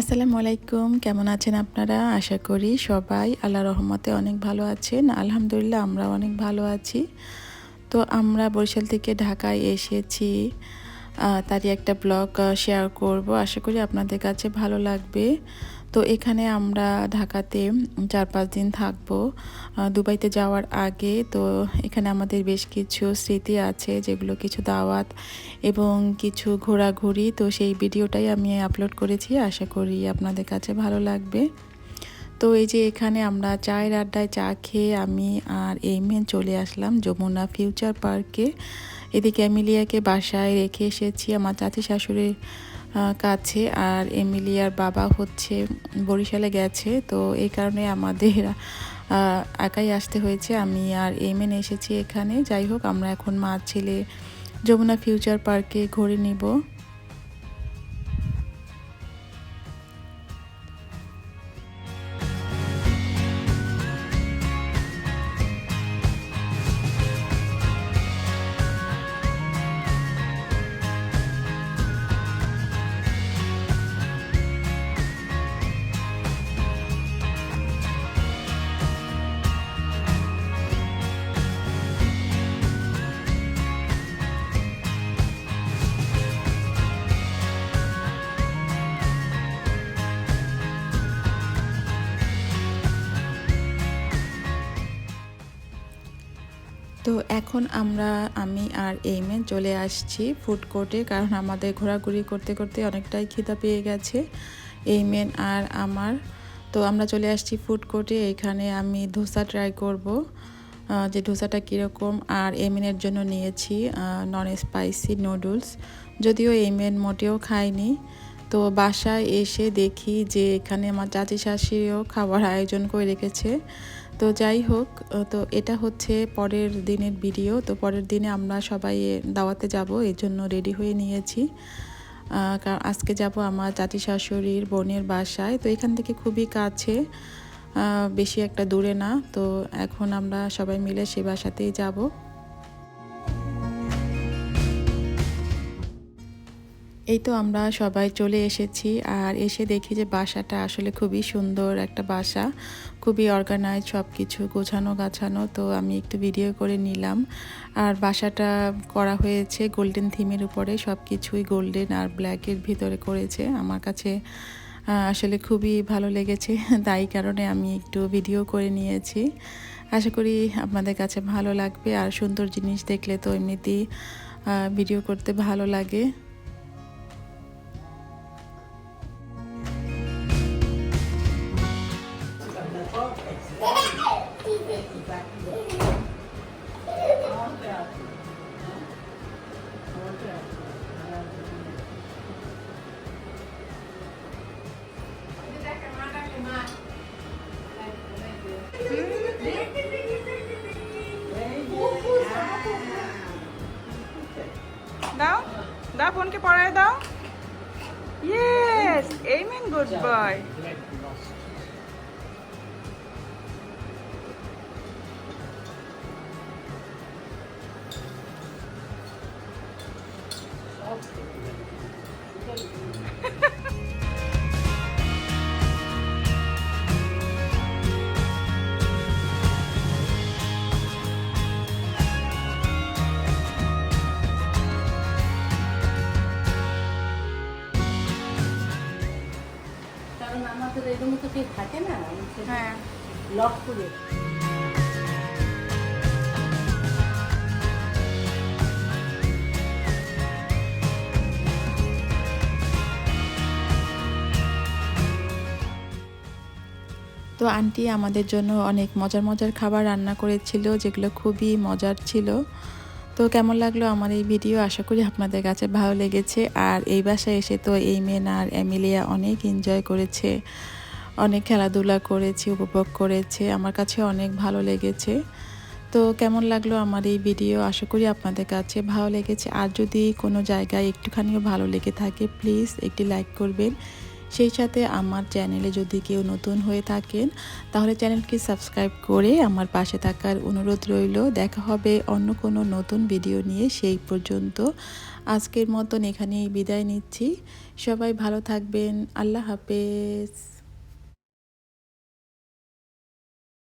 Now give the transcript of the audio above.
আসসালামু আলাইকুম, কেমন আছেন আপনারা? আশা করি সবাই আল্লাহ রহমতে অনেক ভালো আছেন। আলহামদুলিল্লাহ আমরা অনেক ভালো আছি। তো আমরা বরিশাল থেকে ঢাকায় এসেছি। তারই একটা ব্লগ শেয়ার করব। আশা করি আপনাদের কাছে ভালো লাগবে। তো এখানে আমরা ঢাকাতে চার পাঁচ দিন থাকব দুবাইতে যাওয়ার আগে। তো এখানে আমাদের বেশ কিছু স্মৃতি আছে, যেগুলো কিছু দাওয়াত এবং কিছু ঘোরাঘুরি। তো সেই ভিডিওটাই আমি আপলোড করেছি। আশা করি আপনাদের কাছে ভালো লাগবে। তো এই যে এখানে আমরা চায়ের আড্ডায় চা খেয়ে আমি আর এইমেন চলে আসলাম যমুনা ফিউচার পার্কে। এদিকে এমিলিয়াকে বাসায় রেখে এসেছি আমার চাচি শাশুড়ির কাছে আর এমিলিয়ার বাবা হচ্ছে বরিশালে গেছে। তো এই কারণে আমাদের একাই আসতে হয়েছে। আমি আর এমেন এসেছি এখানে। যাই হোক, আমরা এখন মা ছেলে যমুনা ফিউচার পার্কে ঘুরে নিব। তো এখন আমরা, আমি আর এইমেন চলে আসছি ফুড কোর্টে কারণ আমাদের ঘোরাঘুরি করতে করতে অনেকটাই খিদা পেয়ে গেছে এইমেন আর আমার। তো আমরা চলে আসছি ফুড কোর্টে এখানে আমি ধোসা ট্রাই করব যে ধোসাটা কীরকম, আর এমেনের জন্য নিয়েছি নন স্পাইসি নুডলস যদিও এমেন মোটেও খায়নি তো বাসায় এসে দেখি যে এখানে আমার চাচি শাশুড়িও খাবার আয়োজন করে রেখেছে। তো যাই হোক, তো এটা হচ্ছে পরের দিনের ভিডিও। তো পরের দিনে আমরা সবাই দাওয়াতে যাব এই জন্য রেডি হয়ে নিয়েছি। কারণ আজকে যাব আমার চাচি শাশুড়ির বোনের বাসায়। তো এখান থেকে খুবই কাছে বেশি একটা দূরে না। তো এখন আমরা সবাই মিলে সে বাসাতেই যাব। এই তো আমরা সবাই চলে এসেছি আর এসে দেখি যে বাসাটা আসলে খুবই সুন্দর একটা বাসা, খুবই অর্গানাইজ সব কিছু গোছানো গাছানো। তো আমি একটু ভিডিও করে নিলাম। আর বাসাটা করা হয়েছে গোল্ডেন থিমের উপরে সব কিছুই গোল্ডেন আর ব্ল্যাকের ভিতরে করেছে। আমার কাছে আসলে খুবই ভালো লেগেছে, তাই কারণে আমি একটু ভিডিও করে নিয়েছি। আশা করি আপনাদের কাছে ভালো লাগবে। আর সুন্দর জিনিস দেখলে তো এমনিতেই ভিডিও করতে ভালো লাগে। দাও দাও ফোনকে পড়ায় দাও। ইয়েস এই মেন গুড বয় কারণ আমাদের এরকম তো কেউ থাকে না? হ্যাঁ। লক করে। তো আন্টি আমাদের জন্য অনেক মজার মজার খাবার রান্না করেছিল, যেগুলো খুবই মজার ছিল। তো কেমন লাগল আমার এই ভিডিও? আশা করি আপনাদের কাছে ভালো লেগেছে। আর এই বাসায় এসে তো এই মেন আর এমিলিয়া অনেক এনজয় করেছে, অনেক খেলাধুলা করেছে, উপভোগ করেছে, আমার কাছে অনেক ভালো লেগেছে। তো কেমন লাগল আমার এই ভিডিও? আশা করি আপনাদের কাছে ভালো লেগেছে। আর যদি কোনো জায়গায় একটুখানিও ভালো লেগে থাকে প্লিজ একটি লাইক করবেন। সেই সাথে আমার চ্যানেলে যদি কেউ নতুন হয়ে থাকেন, তাহলে চ্যানেলকে সাবস্ক্রাইব করে আমার পাশে থাকার অনুরোধ রইল। দেখা হবে অন্য কোনো নতুন ভিডিও নিয়ে সেই পর্যন্ত। আজকের মতন এখানেই বিদায় নিচ্ছি। সবাই ভালো থাকবেন। আল্লাহ হাফেজ।